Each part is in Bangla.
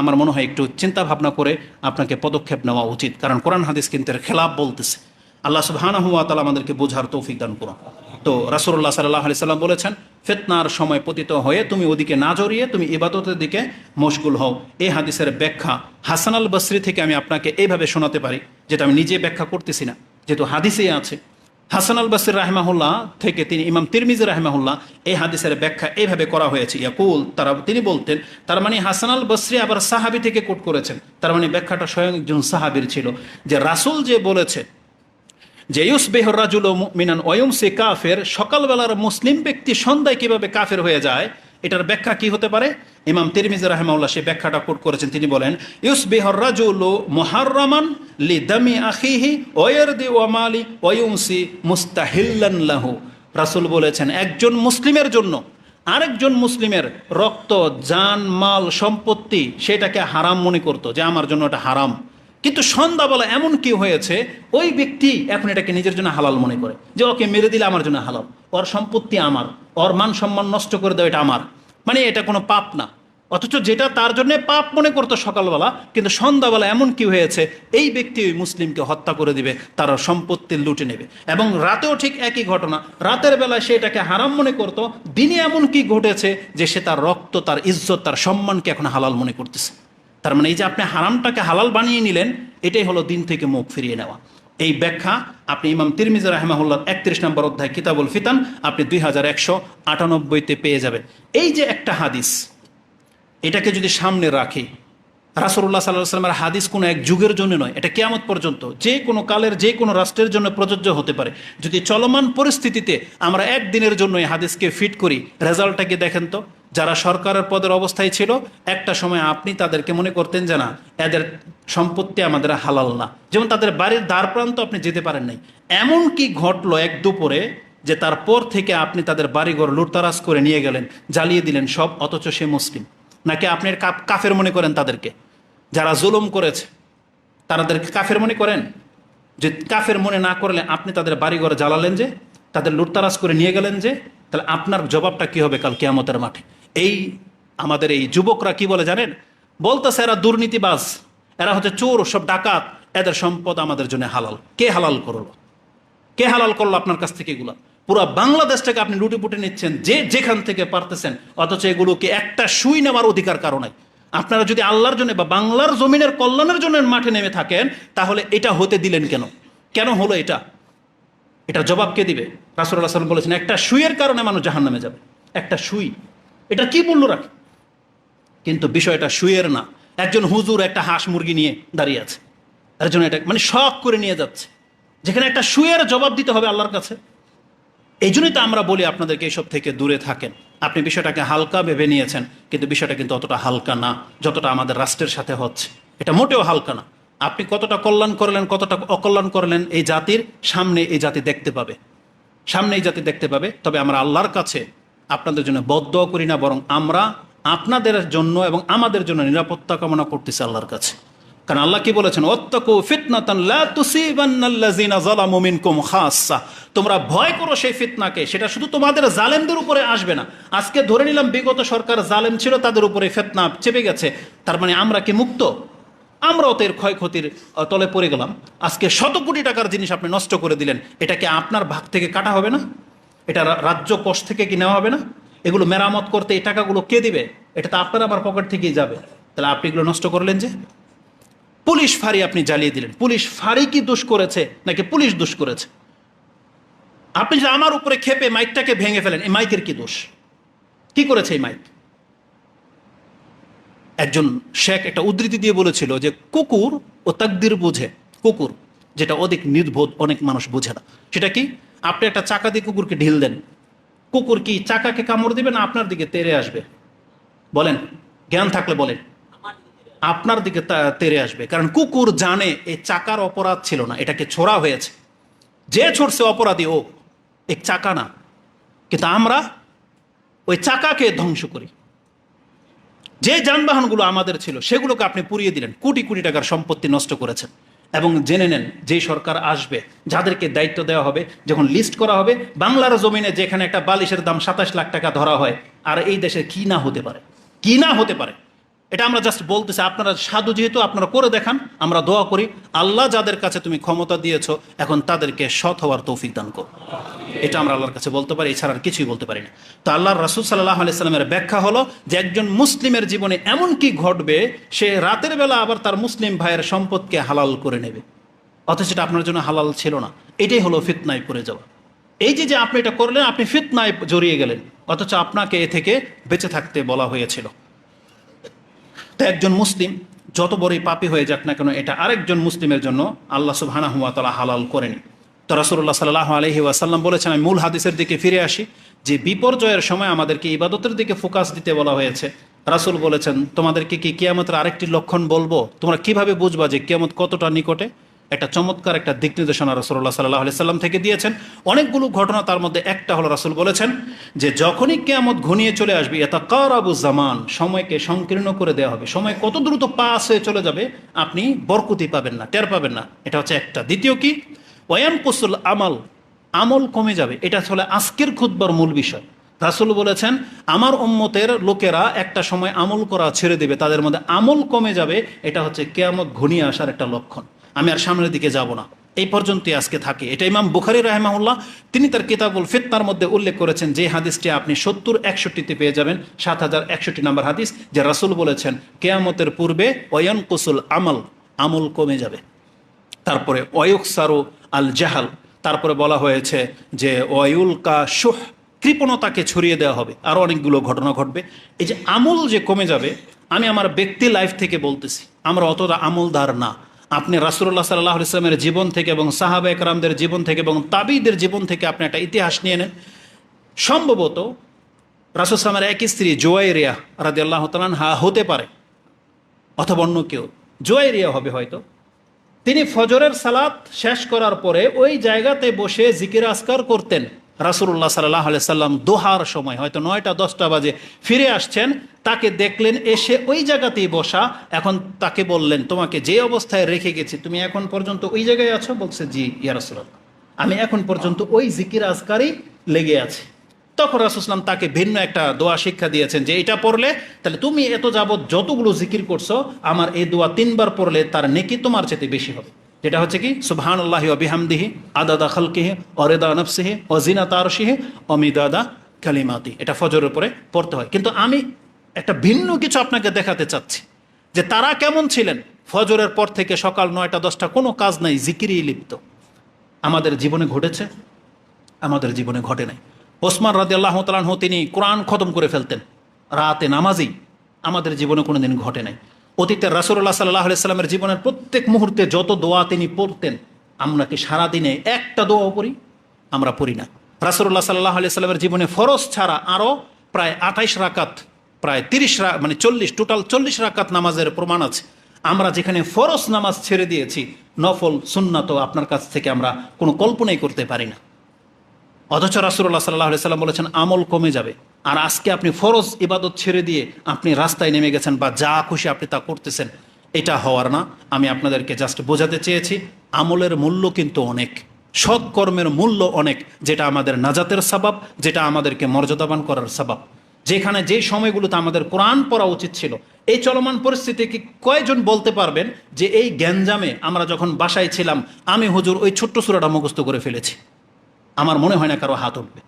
আমার মনে হয় একটু চিন্তা ভাবনা করে আপনাকে পদক্ষেপ নেওয়া উচিত। কারণ কোরআন হাদিস কিন্তু খেলাপ বলতেছে। আল্লাহ ওয়া তাআলা আমাদেরকে বোঝার তৌফিক দান করুন। তো রাসূলুল্লাহ সাল্লাহ আলাইহি সাল্লাম বলেছেন, ফিতনার সময় পতিত হয়ে তুমি ওদিকে না জড়িয়ে তুমি ইবাদতের দিকে মশগুল হও। এই হাদিসের ব্যাখ্যা হাসান আল বসরি থেকে আমি আপনাকে এইভাবে শোনাতে পারি, যেটা আমি নিজে ব্যাখ্যা করতেছি না, যেহেতু হাদিসেই আছে। হাসান আল বাসির রাহমাহুল্লাহ থেকে তিনি ইমাম তিরমিজি রাহমাহুল্লাহ এই হাদিসের ব্যাখ্যা এইভাবে করা হয়েছে। ইয়াকুল, তারা, তিনি বলতেন, তার মানে হাসান আল বসরি আবার সাহাবি থেকে কোট করেছেন। তার মানে ব্যাখ্যাটা স্বয়ং একজন সাহাবির ছিল। যে রাসূল যে বলেছে যে ইউস বেহরাজুল মিনান ওয়ুম সে কাফের, সকালবেলার মুসলিম ব্যক্তি সন্ধ্যায় কীভাবে কাফের হয়ে যায়, এটার ব্যাখ্যা কি হতে পারে? ইমাম তিরমিজ রাহমাউল্লাহ সে ব্যাখ্যাটা কোট করেছেন। তিনি বলেন ইউস বেহরাজুল মুহাররামান লি দামি আখিহি ওয়ারদি ওয়ামালি ওয়ুমসি মুস্তাহিল্লান লাহু। রাসূল বলেছেন, একজন মুসলিমের জন্য আরেকজন মুসলিমের রক্ত, জান, মাল, সম্পত্তি সেটাকে হারাম মনে করতো, যে আমার জন্য এটা হারাম। কিন্তু সন্ধ্যাবেলা এমন কি হয়েছে, ওই ব্যক্তি এখন এটাকে নিজের জন্য হালাল মনে করে। যে ওকে মেরে দিলে আমার জন্য হালাল, ওর সম্পত্তি আমার, ওর মান সম্মান নষ্ট করে দেওয়া এটা আমার। মানে এটা কোনো পাপ না। অথচ যেটা তার জন্য পাপ মনে করতো সকালবেলা, কিন্তু সন্ধ্যাবেলা এমন কি হয়েছে, এই ব্যক্তি ওই মুসলিমকে হত্যা করে দিবে, তার সম্পত্তি লুটে নেবে। এবং রাতেও ঠিক একই ঘটনা, রাতের বেলায় সে এটাকে হারাম মনে করত, দিনে এমন কি ঘটেছে যে সে তার রক্ত, তার ইজ্জত, তার সম্মানকে এখন হালাল মনে করতেছে। তার মানে এই যে আপনি হারামটাকে হালাল বানিয়ে নিলেন, এটাই হলো দিন থেকে মুখ ফিরিয়ে নেওয়া। এই ব্যাখ্যা আপনি ইমাম তিরমিজ রাহমাহুল্লাহ একত্রিশ নম্বর অধ্যায় কিতাবুল ফিতান, আপনি দুই হাজার একশো আটানব্বইতে পেয়ে যাবেন। এই যে একটা হাদিস এটাকে যদি সামনে রাখি রাসুল্লাহ সাল্লাহ সাল্লামের হাদিস কোনো এক যুগের জন্য নয়, এটা কেয়ামত পর্যন্ত, যে কোনো কালের, যে কোনো রাষ্ট্রের জন্য প্রযোজ্য হতে পারে। যদি চলমান পরিস্থিতিতে আমরা একদিনের জন্য এই হাদিসকে ফিট করি, রেজাল্টটা কি দেখেন তো? যারা সরকারের পদের অবস্থায় ছিল, একটা সময় আপনি তাদেরকে মনে করতেন যে না, এদের সম্পত্তি আমাদের হালাল না। যেমন তাদের বাড়ির দ্বার প্রান্ত আপনি যেতে পারেন নাই। এমন কি ঘটলো এক দুপুরে যে তারপর থেকে আপনি তাদের বাড়িঘর লুটতারাজ করে নিয়ে গেলেন, জ্বালিয়ে দিলেন সব, অথচ সে মুসলিম। নাকি আপনি কাফের মনে করেন তাদেরকে? যারা জুলুম করেছে তাদেরকে কাফের মনে করেন? যে কাফের মনে না করলে আপনি তাদের বাড়িঘর জ্বালালেন যে, তাদের লুটতারাজ করে নিয়ে গেলেন যে, তাহলে আপনার জবাবটা কি হবে কাল কেয়ামতের মাঠে? এই আমাদের এই যুবকরা কি বলে জানেন? বলতেছে এরা দুর্নীতিবাজ, এরা হচ্ছে চোর, সব ডাকাত, এদের সম্পদ আমাদের জন্য হালাল। কে হালাল করল? কে হালাল করল আপনার কাছ থেকে এগুলা? পুরো বাংলাদেশটাকে আপনি লুটে পুটে নিচ্ছেন, যে যেখান থেকে পারতেছেন, অথচ এগুলোকে একটা সুই নেওয়ার অধিকার কারণে আপনারা যদি আল্লাহর জন্য বা বাংলার জমিনের কল্যাণের জন্য মাঠে নেমে থাকেন, তাহলে এটা হতে দিলেন কেন? কেন হলো এটা? এটা জবাব কে দিবে? রাসুল্লাহ সাল্লাম বলেছেন, একটা সুইয়ের কারণে মানুষ জাহান নামে যাবে। একটা সুই। এটা কি মূল্য রাখে? কিন্তু বিষয়টা সুইয়ের না। একজন হুজুর একটা হাঁস মুরগি নিয়ে দাঁড়িয়ে আছে। জন্য এটা মানে শখ করে নিয়ে যাচ্ছে। যেখানে একটা সুয়ের জবাব দিতে হবে আল্লাহর কাছে। এই জন্যই তো আমরা বলি আপনাদেরকে এইসব থেকে দূরে থাকেন। আপনি বিষয়টাকে হালকা ভেবে নিয়েছেন, কিন্তু বিষয়টা কিন্তু অতটা হালকা না, যতটা আমাদের রাষ্ট্রের সাথে হচ্ছে। এটা মোটেও হালকা না। আপনি কতটা কল্যাণ করলেন, কতটা অকল্যাণ করলেন, এই জাতির সামনে এই জাতি দেখতে পাবে। সামনে এই জাতি দেখতে পাবে, তবে আমরা আল্লাহর কাছে আপনাদের জন্য বদ্ধ করি না, বরং আমরা আপনাদের জন্য এবং আমাদের জন্য নিরাপত্তা কামনা করতেছি আল্লাহর কাছে। কারণ আল্লাহ কি বলেছেন? মিনকুম খাসসা। তোমরা ভয় করো সেই ফিতনাকে, সেটা শুধু তোমাদের জালেমদের উপরে আসবে না। আজকে ধরে নিলাম বিগত সরকার জালেম ছিল, তাদের উপরে ফেতনা চেপে গেছে। তার মানে আমরা কি মুক্ত? আমরাও এর ক্ষয়ক্ষতির তলে পড়ে গেলাম। আজকে শত কোটি টাকার জিনিস আপনি নষ্ট করে দিলেন। এটাকে আপনার ভাগ থেকে কাটা হবে না? এটা রাজ্য কোষ থেকে কি নেওয়া হবে না? এগুলো মেরামত করতে এই টাকাগুলো কে দিবে? এটা তো আপনার আবার পকেট থেকেই যাবে। তাহলে আপনি এগুলো নষ্ট করলেন যে? পুলিশ ফাঁড়ি আপনি জ্বালিয়ে দিলেন। পুলিশ ফাঁড়ি কি দোষ করেছে নাকি পুলিশ দোষ করেছে? আপনি যে আমার উপরে খেপে মাইকটাকে ভেঙে ফেলেন, এই মাইকের কি দোষ? কি করেছে এই মাইক? একজন শেখ একটা উদ্ধৃতি দিয়ে বলেছিল যে কুকুর ও তাকদির বুঝে। কুকুর, যেটা অধিক নির্বোধ, অনেক মানুষ বোঝে না। সেটা কি? আপনি একটা চাকা দিয়ে কুকুরকে ঢিল দেন। কুকুর কি চাকাকে কামড় দিবে না আপনার দিকে তেরে আসবে? বলেন, জ্ঞান থাকলে বলেন। আপনার দিকে তেরে আসবে। কারণ কুকুর জানে এই চাকার অপরাধ ছিল না, এটাকে ছোড়া হয়েছে। যে ছড়ছে অপরাধী ও এক চাকা না। কিন্তু আমরা ওই চাকাকে ধ্বংস করি। যে যানবাহনগুলো আমাদের ছিল, সেগুলোকে আপনি পুড়িয়ে দিলেন, কোটি কোটি টাকার সম্পত্তি নষ্ট করেছেন। এবং জেনে নেন, যে সরকার আসবে, যাদেরকে দায়িত্ব দেওয়া হবে, যখন লিস্ট করা হবে, বাংলার জমিনে যেখানে একটা বালিশের দাম সাতাশ লাখ টাকা ধরা হয়, আর এই দেশে কি না হতে পারে? কি না হতে পারে? এটা আমরা জাস্ট বলতেছি, আপনারা সাধু যেহেতু, আপনারা করে দেখান, আমরা দোয়া করি, আল্লাহ যাদের কাছে তুমি ক্ষমতা দিয়েছ, এখন তাদেরকে সৎ হওয়ার তৌফিক দান করো। এটা আমরা আল্লাহর কাছে বলতে পারি, এছাড়া আর কিছুই বলতে পারি না। তো আল্লাহর রাসুল সাল্লাহ আলাইস্লামের ব্যাখ্যা হলো যে একজন মুসলিমের জীবনে এমন কি ঘটবে, সে রাতের বেলা আবার তার মুসলিম ভাইয়ের সম্পদকে হালাল করে নেবে। অথচ এটা আপনার জন্য হালাল ছিল না। এটাই হলো ফিতনায় পড়ে যাওয়া। এই যে যে আপনি এটা করলেন, আপনি ফিতনায় জড়িয়ে গেলেন, অথচ আপনাকে এ থেকে বেঁচে থাকতে বলা হয়েছিল। তো একজন মুসলিম, যত বড়ই পাপি হয়ে যাক না কেন, এটা আরেকজন মুসলিমের জন্য আল্লাহ সুবহানা হুয়া তালা হালাল করেনি। তো রাসুল্লাহ সাল্লাহ আলহি ওয়াসাল্লাম বলেছেন, আমি মূল হাদিসের দিকে ফিরে আসি, যে বিপর্যয়ের সময় আমাদেরকে ইবাদতের দিকে ফোকাস দিতে বলা হয়েছে। রাসুল বলেছেন, তোমাদেরকে কি কিয়ামতের আরেকটি লক্ষণ বলব? তোমরা কীভাবে বুঝবা যে কিয়ামত কতটা নিকটে? একটা চমৎকার একটা দিক নির্দেশনা রসুল্লাহ সাল্লাহ সাল্লাম থেকে দিয়েছেন। অনেকগুলো ঘটনা তার মধ্যে একটা হলো রাসুল বলেছেন যে, যখনই কেয়ামত ঘনিয়ে চলে আসবে এটা কারাবু জামান সময়কে সংকীর্ণ করে দেওয়া হবে। সময় কত দ্রুত পাস হয়ে চলে যাবে, আপনি বরকুতি পাবেন না, টের পাবেন না। এটা হচ্ছে একটা। দ্বিতীয় কি? ওয়ান কুসুল আমল আমল কমে যাবে। এটা আসলে আজকের খুদ্বার মূল বিষয়। রাসুল বলেছেন, আমার উম্মতের লোকেরা একটা সময় আমল করা ছেড়ে দেবে, তাদের মধ্যে আমল কমে যাবে এটা হচ্ছে কেয়ামত ঘনিয়ে আসার একটা লক্ষণ। আমি আর সামনের দিকে যাব না। এই পর্যন্তই আজকে থাকে। এটা ইমাম বুখারি রাহেমাউল্লাহ তিনি তার কিতাবুল ফিতনার মধ্যে উল্লেখ করেছেন যে হাদিসটি আপনি সত্তর একষট্টিতে পেয়ে যাবেন, সাত হাজার একষট্টি নাম্বার হাদিস, যে রাসুল বলেছেন, কেয়ামতের পূর্বে অয়ন কুসুল আমল আমল কমে যাবে। তারপরে অয়ুকসারু আল জাহাল, তারপরে বলা হয়েছে যে অয়ুল কা সুহ কৃপণতাকে ছড়িয়ে দেওয়া হবে। আরও অনেকগুলো ঘটনা ঘটবে। এই যে আমল যে কমে যাবে, আমি আমার ব্যক্তি লাইফ থেকে বলতেছি, আমরা অতটা আমলদার না। আপনি রাসুল্লাহ সাল্লাহ ইসলামের জীবন থেকে এবং সাহাবা একরামদের জীবন থেকে এবং তাবিদের জীবন থেকে আপনি একটা ইতিহাস নিয়ে নেন। সম্ভবত রাসুল ইসলামের এক স্ত্রী জোয়াইরিয়া রাদি আল্লাহ হা হতে পারে অথবা অন্য কেউ। জোয়াইরিয়া হবে হয়তো। তিনি ফজরের সালাত শেষ করার পরে ওই জায়গাতে বসে জিকির আসকার করতেন। রাসুল্লাহ সাল্লাহ সাল্লাম দোহার সময়, হয়তো নয়টা, দশটা বাজে, ফিরে আসছেন, তাকে দেখলেন, এসে ওই জায়গাতেই বসা, এখন তাকে বললেন, তোমাকে যে অবস্থায় রেখে গেছি, তুমি এখন পর্যন্ত ওই জায়গায় আছো? বলছে, জি, ইয়া রাসুল্লাহ আমি এখন পর্যন্ত ওই জিকির আজকারই লেগে আছি। তখন রাসুসলাম তাকে ভিন্ন একটা দোয়া শিক্ষা দিয়েছেন, যে এটা পড়লে, তাহলে তুমি এত যাবৎ যতগুলো জিকির করছ, আমার এই দোয়া তিনবার পড়লে তার নেকি তোমার চেতে বেশি হবে। যেটা হচ্ছে কি? সুবহান আল্লাহ বিহামদিহি, আদাদা খালকিহি, অরেদা নফসিহি, অজিনা তারসিহি অমিদাদা কালিমাতি। এটা ফজরের উপরে পড়তে হয়। কিন্তু আমি একটা ভিন্ন কিছু আপনাকে দেখাতে চাচ্ছি, যে তারা কেমন ছিলেন? ফজরের পর থেকে সকাল নয়টা, দশটা কোনো কাজ নাই, জিকিরই লিপ্ত। আমাদের জীবনে ঘটেছে, আমাদের জীবনে ঘটে নাই। ওসমান রাজি আল্লাহ তালাহ তিনি কোরআন খতম করে ফেলতেন। রাতে নামাজেই আমাদের জীবনে কোনো দিন ঘটে নাই। অতীতের রাসুল্লাহ সাল্লাহ সাল্লামের জীবনের প্রত্যেক মুহূর্তে যত দোয়া তিনি পড়তেন, আমরা কি সারাদিনে একটা দোয়াও পড়ি? আমরা পড়ি না। রাসুল্লাহ সাল্লাহ আলি সাল্লামের জীবনে ফরজ ছাড়া আরও প্রায় আঠাইশ রাকাত, প্রায় তিরিশ রা মানে চল্লিশ টোটাল চল্লিশ রাকাত নামাজের প্রমাণ আছে। আমরা যেখানে ফরজ নামাজ ছেড়ে দিয়েছি, নফল, সুন্নাত আপনার কাছ থেকে আমরা কোনো কল্পনাই করতে পারি না। অথচ রাসুল্লাহ সাল্লাহ সাল্লাম বলেছেন, আমল কমে যাবে। আর আজকে আপনি ফরজ ইবাদত ছেড়ে দিয়ে আপনি রাস্তায় নেমে গেছেন বা যা খুশি আপনি তা করতেছেন এটা হওয়ার না। আমি আপনাদেরকে জাস্ট বোঝাতে চেয়েছি, আমলের মূল্য কিন্তু অনেক। সৎ কর্মের মূল্য অনেক, যেটা আমাদের নাজাতের সাবাব, যেটা আমাদেরকে মর্যাদাবান করার সাবাব। যেখানে যে সময়গুলোতে আমাদের কোরআন পড়া উচিত ছিল, এই চলমান পরিস্থিতিকে কয়জন বলতে পারবেন যে এই গ্যাঞ্জামে আমরা যখন বাসায় ছিলাম, আমি হুজুর ওই ছোট্ট সুরাটা মুখস্থ করে ফেলেছি। আমার মনে হয় না কারও হাত উঠবে।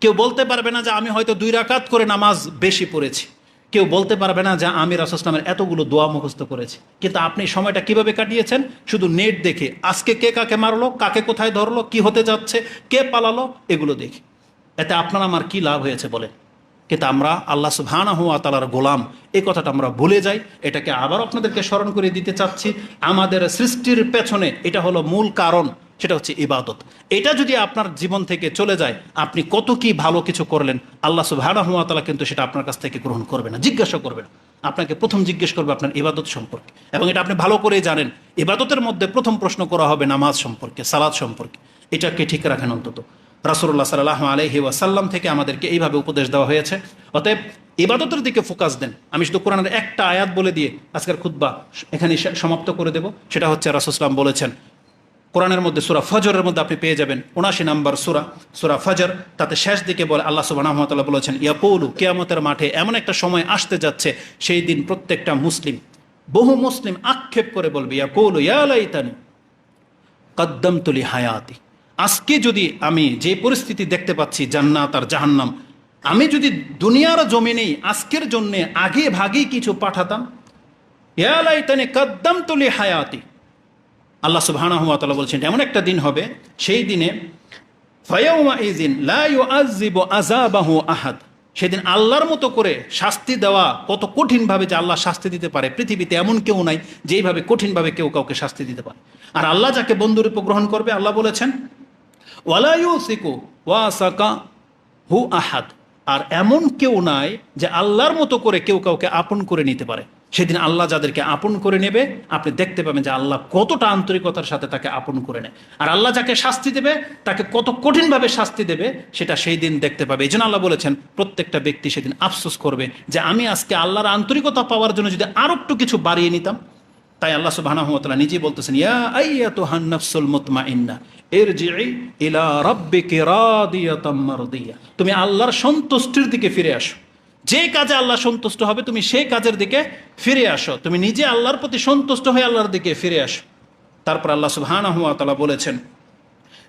কেউ বলতে পারবে না যে আমি হয়তো দুই রাকাত করে নামাজ বেশি পড়েছি। কেউ বলতে পারবে না যে আমি রাসুসলামের এতগুলো দোয়া মুখস্থ করেছি। কিন্তু আপনি সময়টা কীভাবে কাটিয়েছেন? শুধু নেট দেখে। আজকে কে কাকে মারলো? কাকে কোথায় ধরলো? কি হতে যাচ্ছে? কে পালালো? এগুলো দেখে। এতে আপনার আমার কি লাভ হয়েছে বলেন? কিন্তু আমরা আল্লাহ সুবহানা হুয়া তালার গোলাম। এই কথাটা আমরা ভুলে যাই। এটাকে আবার আপনাদেরকে স্মরণ করে দিতে চাচ্ছি। আমাদের সৃষ্টির পেছনে এটা হলো মূল কারণ। সেটা হচ্ছে ইবাদত। এটা যদি আপনার জীবন থেকে চলে যায়, আপনি কত কি ভালো কিছু করলেন, আল্লাহ সুবহানা হুয়া তালা কিন্তু সেটা আপনার কাছ থেকে গ্রহণ করবে না, জিজ্ঞাসা করবে না। আপনাকে প্রথম জিজ্ঞেস করবে আপনার ইবাদত সম্পর্কে। এবং এটা আপনি ভালো করেই জানেন, ইবাদতের মধ্যে প্রথম প্রশ্ন করা হবে নামাজ সম্পর্কে সালাদ সম্পর্কে। এটাকে ঠিক রাখেন অন্তত। রাসুল্লাহ সাল্লাহ আলহি ওয়াসাল্লাম থেকে আমাদেরকে এইভাবে উপদেশ দেওয়া হয়েছে। অতএব ইবাদতের দিকে ফোকাস দেন। আমি শুধু কোরআনের একটা আয়াত বলে দিয়ে আজকের খুদ্া এখানে সমাপ্ত করে দেব। সেটা হচ্ছে রাসুসলাম বলেছেন কোরআনের মধ্যে সুরা ফজরের মধ্যে আপনি পেয়ে যাবেন উনাশি নাম্বার সুরা সুরা ফজর, তাতে শেষ দিকে বলে আল্লাহ সুবাহ বলেছেন, ইয়াকুলু, কেয়ামতের মাঠে এমন একটা সময় আসতে যাচ্ছে, সেই দিন প্রত্যেকটা মুসলিম, বহু মুসলিম আক্ষেপ করে বলবে, ইয়াকুলু ইয়ালাইতানি কদ্দম তুলি হায়াতি আজকে যদি আমি যে পরিস্থিতি দেখতে পাচ্ছি, জান্নাত আর জাহান্নাম, আমি যদি দুনিয়ার জমিনেই আজকের জন্যে আগে ভাগেই কিছু পাঠাতাম ইয়ালাইতানি কদ্দম তুলি হায়াতি আল্লাহ সুবহানাহু ওয়া তাআলা বলছেন, এমন একটা দিন হবে, সেই দিনে ফায়াউমা ইযিন লা ইউআযযিবু আযাবাহু আহাদ। সেদিন আল্লাহর মতো করে শাস্তি দেওয়া কত কঠিনভাবে যে আল্লাহ শাস্তি দিতে পারে। পৃথিবীতে এমন কেউ নাই যেইভাবে কঠিনভাবে কেউ কাউকে শাস্তি দিতে পারে। আর আল্লাহ যাকে বন্ধুরূপে গ্রহণ করবে, আল্লাহ বলেছেন, ওয়ালা ইউসিকু ওয়াসাকা হু আহাদ। আর এমন কেউ নাই যে আল্লাহর মতো করে কেউ কাউকে আপন করে নিতে পারে। সেদিন আল্লাহ যাদেরকে আপন করে নেবে, আপনি দেখতে পাবেন যে আল্লাহ কতটা আন্তরিকতার সাথে তাকে আপন করে নেয়। আর আল্লাহ যাকে শাস্তি দেবে, তাকে কত কঠিনভাবে শাস্তি দেবে, সেটা সেই দিন দেখতে পাবে। এই জন্য আল্লাহ বলেছেন, প্রত্যেকটা ব্যক্তি সেদিন আফসোস করবে যে আমি আজকে আল্লাহর আন্তরিকতা পাওয়ার জন্য যদি আরও একটু কিছু বাড়িয়ে নিতাম, তাই আল্লাহ সুবহানাহু ওয়া নিজেই বলতেছেন, ইয়া আইয়াতুহান নাফসুল মুতমাইন্না ইরজিই ইলা রাব্বিকি রাদিয়াতাম মারদিয়া। তুমি আল্লাহর সন্তুষ্টির দিকে ফিরে আসো। যে কাজে আল্লাহ সন্তুষ্ট হবে, তুমি সেই কাজের দিকে ফিরে আসো। তুমি নিজে আল্লাহর প্রতি সন্তুষ্ট হয়ে আল্লাহর দিকে ফিরে আসো। তারপর আল্লাহ সুহান বলেছেন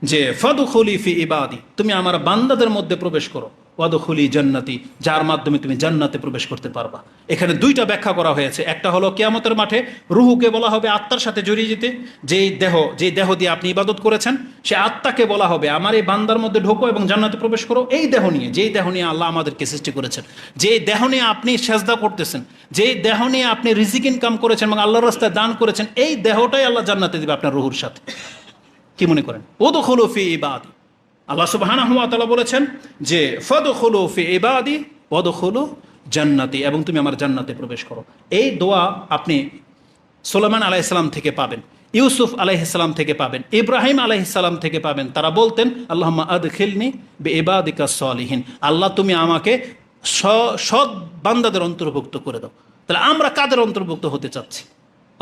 যে ফাদু খলিফি ইবাদি তুমি আমার বান্দাদের মধ্যে প্রবেশ করো। ওয়াদুখলি জান্নাতি, যার মাধ্যমে তুমি জান্নাতে প্রবেশ করতে পারবা। এখানে দুইটা ব্যাখ্যা করা হয়েছে। একটা হলো কেয়ামতের মাঠে রুহুকে বলা হবে আত্মার সাথে জড়িয়ে যেতে, যেই দেহ যেই দেহ দিয়ে আপনি ইবাদত করেছেন, সে আত্মাকে বলা হবে, আমার এই বান্দার মধ্যে ঢোকো এবং জান্নাতে প্রবেশ করো, এই দেহ নিয়ে, যেই দেহ নিয়ে আল্লাহ আমাদেরকে সৃষ্টি করেছেন, যেই দেহ নিয়ে আপনি সেজদা করতেছেন, যেই দেহ নিয়ে আপনি রিজিক ইনকাম করেছেন এবং আল্লাহর রাস্তায় দান করেছেন, এই দেহটাই আল্লাহ জান্নাতে দিবে আপনার রুহুর সাথে। কি মনে করেন? ও তো হলো ফি ইবাদি। আল্লাহ সুবহানাহু ওয়া তাআলা বলেছেন যে, ফদখুলু ফি ইবাদি, ওয়াদখুলু জান্নাতি এবং তুমি আমার জান্নাতে প্রবেশ করো। এই দোয়া আপনি সুলাইমান আলাইহিসসালাম থেকে পাবেন, ইউসুফ আলাইহিসসালাম থেকে পাবেন, ইব্রাহিম আলাইহিসসালাম থেকে পাবেন। তারা বলতেন, আল্লাহুম্মা আদখিলনি বি ইবাদিকা সলিহিন আল্লাহ, তুমি আমাকে সৎ বান্দাদের অন্তর্ভুক্ত করে দাও। তাহলে আমরা কাদের অন্তর্ভুক্ত হতে চাচ্ছি?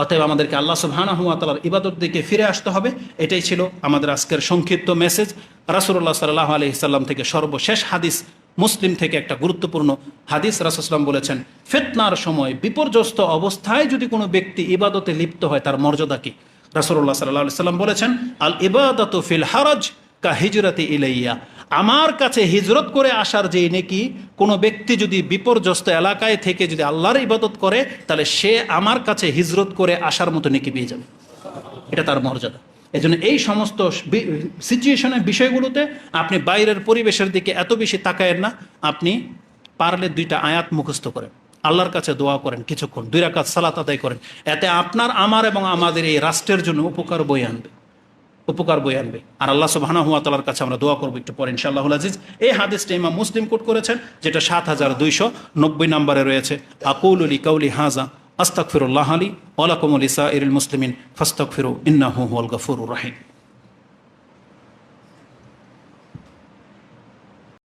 অতএব আমাদেরকে আল্লাহ সুবহানাহু ওয়া তাআলার ইবাদত দিকে ফিরে আসতে হবে। এটাই ছিল আমাদের আজকের সংক্ষিপ্ত মেসেজ। রাসূলুল্লাহ সাল্লাল্লাহু আলাইহি সাল্লাম থেকে সর্বশেষ হাদিস, মুসলিম থেকে একটা গুরুত্বপূর্ণ হাদিস রাসূলুল্লাহ বলেছেন, ফিতনার সময় বিপর্যস্ত অবস্থায় যদি কোনো ব্যক্তি ইবাদতে লিপ্ত হয়, তার মর্যাদা কি? রাসূলুল্লাহ সাল্লাল্লাহু আলাইহি সাল্লাম বলেছেন আল ইবাদাতু ফিল হারাজ কা হিজরতি ইলাইয়া। আমার কাছে হিজরত করে আসার যে নেকি, কোনো ব্যক্তি যদি বিপর্যস্ত এলাকায় থেকে যদি আল্লাহর ইবাদত করে, তাহলে সে আমার কাছে হিজরত করে আসার মতো নেকি পেয়ে যাবে। এটা তার মর্যাদা। এই জন্য এই সমস্ত সিচুয়েশনের বিষয়গুলোতে আপনি বাইরের পরিবেশের দিকে এত বেশি তাকায়েন না, আপনি পারলে দুইটা আয়াত মুখস্থ করেন। আল্লাহর কাছে দোয়া করেন কিছুক্ষণ, দুই রাকাত সালাত আদায় করেন। এতে আপনার, আমার এবং আমাদের এই রাষ্ট্রের জন্য উপকার বই আনবে। উপকার বই আনবে। আর আল্লাহ সুবহানাহু হুয়া তালার কাছে আমরা দোয়া করব একটু পরে ইনশাআল্লাহ আজিজ। এই হাদিসটা ইমাম মুসলিম কোট করেছেন, যেটা সাত হাজার দুইশো নব্বই নম্বরে রয়েছে। আকুলুলি কাউলি হাজা আস্তাকফিরুল্লাহ আলী ওলাকুমুল ইসা ইরুল মুসলিমিন ফাস্তাকফিরু ইন্নাহু হুয়াল গফুরুর রাহিম।